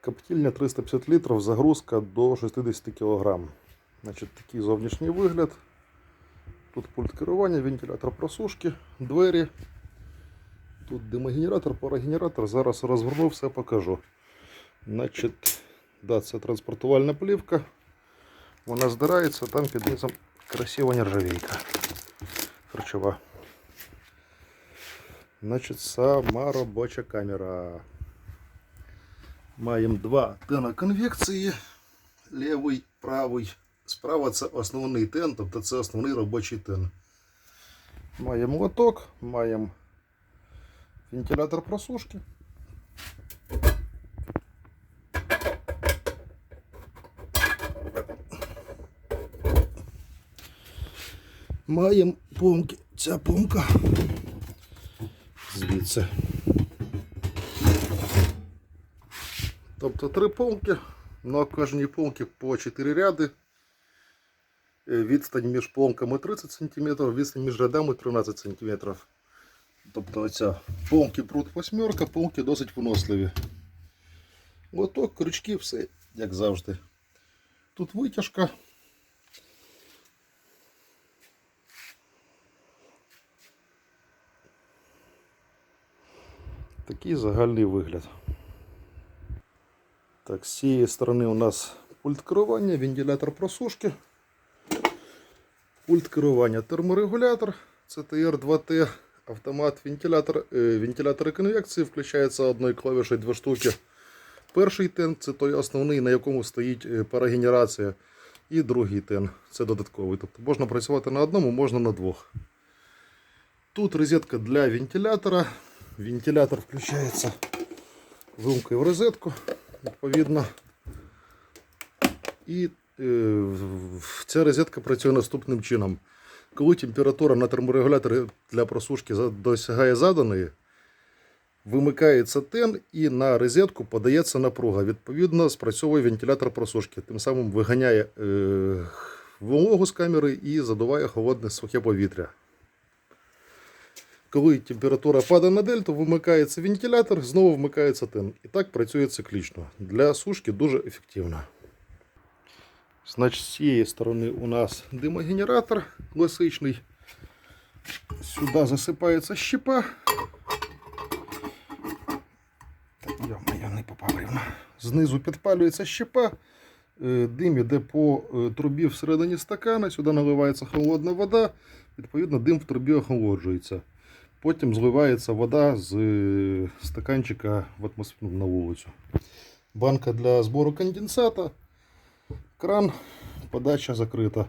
Коптильня 350 літрів, загрузка до 60 кг. Значить, такий зовнішній вигляд. Тут пульт керування, вентилятор просушки, двері. Тут димогенератор, парогенератор. Зараз розверну, все покажу. Значить, да, це транспортувальна плівка. Вона здирається, там під низом красива нержавійка. Харчова. Значить, сама робоча камера. Маємо два тена конвекції. Лівий, правий. Справа це основний тен, тобто це основний робочий тен. Маємо лоток, маємо вентилятор просушки. Маємо помки. Ця помка. Звідси. Тобто три помки. На кожній помці по 4 ряди. Е, Відстань між полками 30 см, відстань між рядами 13 см. Тобто оця помки прут восьмерка, помки досить виносливі. Лоток, крючки, все як завжди. Тут витяжка. Такий загальний вигляд. Так, з цієї сторони у нас пульт керування, вентилятор просушки. Пульт керування терморегулятор, CTR 2T, автомат, вентилятор, е, вентилятори конвекції, включається одною клавішою дві штуки. Перший тен це той основний, на якому стоїть е, парогенерація. І другий тен це додатковий. Тобто можна працювати на одному, можна на двох. Тут розетка для вентилятора. Вентилятор включається вимкою в розетку, відповідно. І е, ця розетка працює наступним чином. Коли температура на терморегуляторі для просушки досягає заданої, вимикається тен і на розетку подається напруга. Відповідно, спрацьовує вентилятор просушки. Тим самим виганяє е, вологу з камери і задуває холодне сухе повітря. Коли температура падає на дельту, вимикається вентилятор, знову вмикається тен. І так працює циклічно. Для сушки дуже ефективно. Значить, з цієї сторони у нас димогенератор класичний. Сюди засипається щепа. Знизу підпалюється щепа. Е, Дим іде по е, трубі всередині стакана, сюди наливається холодна вода, відповідно, дим в трубі охолоджується. Потім зливається вода з е, стаканчика в атмосферу на вулицю. Банка для збору конденсата, кран, подача закрита.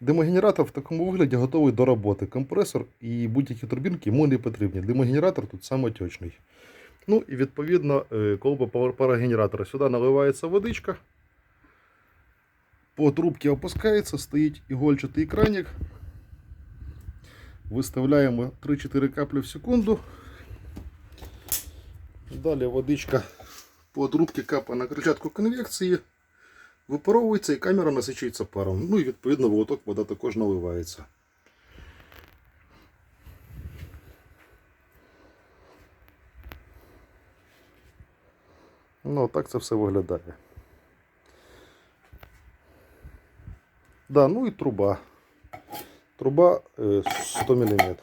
Димогенератор в такому вигляді готовий до роботи. Компресор і будь-які турбінки йому не потрібні. Димогенератор тут самотечний. Ну і відповідно е, колба пар- парогенератора. Сюди наливається водичка. По трубці опускається, стоїть ігольчатий краник. Виставляємо 3-4 каплі в секунду. Далі водичка по трубці капає на кричатку конвекції, випаровується і камера насичується паром. Ну і відповідно в лоток вода також наливається. Ну, так це все виглядає. Да, ну і труба. Труба е, 100 мм.